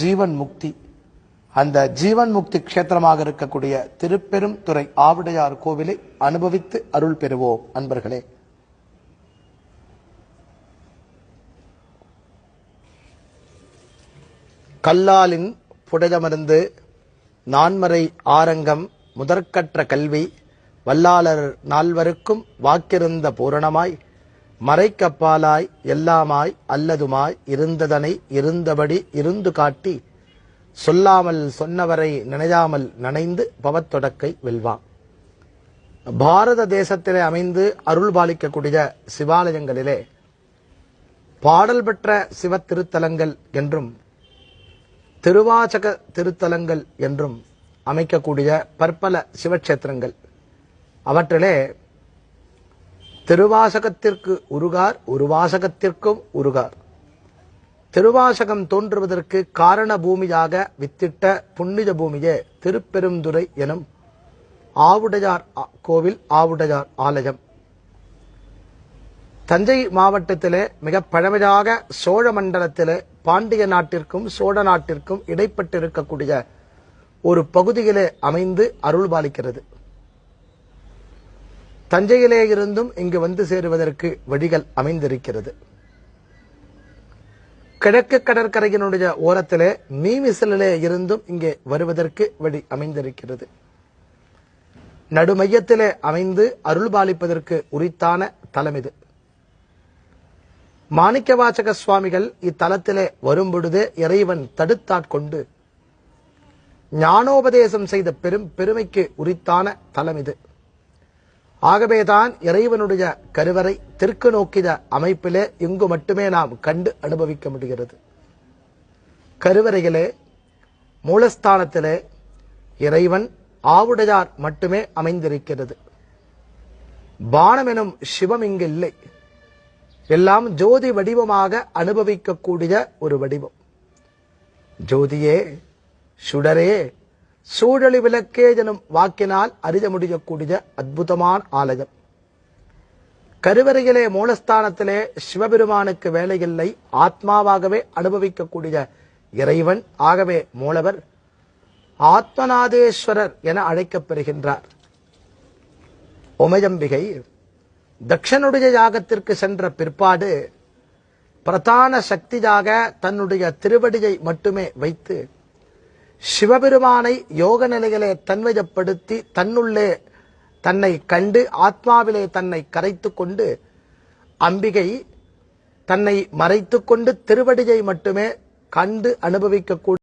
ஜீவன் முக்தி. அந்த ஜீவன் முக்தி க்ஷேத்திரமாக இருக்கக்கூடிய திருப்பெரும் துறை ஆவிடையார் கோவிலை அனுபவித்து அருள் பெறுவோம் அன்பர்களே. கல்லாலின் புடைதமருந்து நான்மறை ஆரங்கம் முதற்கற்ற கல்வி வல்லாளர் நால்வருக்கும் வாக்கிருந்த பூரணமாய் மறைக்கப்பாலாய் எல்லாமாய் அல்லதுமாய் இருந்ததனை இருந்தபடி இருந்து காட்டி சொல்லாமல் சொன்னவரை நினையாமல் நனைந்து பவத்தொடக்கை வெல்வான். பாரத தேசத்திலே அமைந்து அருள் பாலிக்கக்கூடிய சிவாலயங்களிலே பாடல் பெற்ற சிவ திருத்தலங்கள் என்றும் திருவாசக திருத்தலங்கள் என்றும் அமைக்கக்கூடிய பற்பல சிவக்ஷேத்திரங்கள். அவற்றிலே திருவாசகத்திற்கு உருகார் உருவாசகத்திற்கும் உருகார். திருவாசகம் தோன்றுவதற்கு காரண பூமியாக வித்திட்ட புண்ணித பூமியே திருப்பெருந்துறை எனும் ஆவுடையார் கோவில் ஆவுடையார் ஆலயம். தஞ்சை மாவட்டத்திலே மிக பழமையாக சோழ மண்டலத்திலே பாண்டிய நாட்டிற்கும் சோழ நாட்டிற்கும் இடைப்பட்டிருக்கக்கூடிய ஒரு பகுதியிலே அமைந்து அருள் பாலிக்கிறது தஞ்சையிலே இருந்தும் இங்கு வந்து சேருவதற்கு வழிகள் அமைந்திருக்கிறது. கிழக்கு கடற்கரையினுடைய ஓரத்திலே மீமிசலிலே இருந்தும் இங்கே வருவதற்கு வழி அமைந்திருக்கிறது. நடுமையத்திலே அமைந்து அருள்பாலிப்பதற்கு உரித்தான தலம் இது. மாணிக்கவாசக சுவாமிகள் இத்தலத்திலே வரும்பொழுதே இறைவன் தடுத்தாட்கொண்டு ஞானோபதேசம் செய்த பெரும் பெருமைக்கு உரித்தான தலம் இது. ஆகவேதான் இறைவனுடைய கருவறை தெற்கு நோக்கிய அமைப்பிலே இங்கு மட்டுமே நாம் கண்டு அனுபவிக்க முடிகிறது. கருவறையிலே மூலஸ்தானத்திலே இறைவன் ஆவுடையார் மட்டுமே அமைந்திருக்கிறது. பானம் எனும் சிவம் இங்கு இல்லை. எல்லாம் ஜோதி வடிவமாக அனுபவிக்கக்கூடிய ஒரு வடிவம். ஜோதியே சுடரே சூழலி விளக்கே எனும் வாக்கினால் அறிய முடியக்கூடிய அற்புதமான ஆலயம். கருவறையிலே மூலஸ்தானத்திலே சிவபெருமானுக்கு வேலையில்லை ஆத்மாவாகவே அனுபவிக்கக்கூடிய இறைவன் ஆகவே மூலவர் ஆத்மநாதேஸ்வரர் என அழைக்கப்பெறுகின்றார் உமையம்பிகை தக்ஷனுடைய யாகத்திற்கு சென்ற பிற்பாடு பிரதான சக்தியாக தன்னுடைய திருவடியை மட்டுமே வைத்து சிவபெருமானை யோக நிலையிலே தன்வயப்படுத்தி தன்னுள்ளே தன்னை கண்டு ஆத்மாவிலே தன்னை கரைத்து கொண்டு அம்பிகை தன்னை மறைத்து கொண்டு திருவடியை மட்டுமே கண்டு அனுபவிக்கக்கூடிய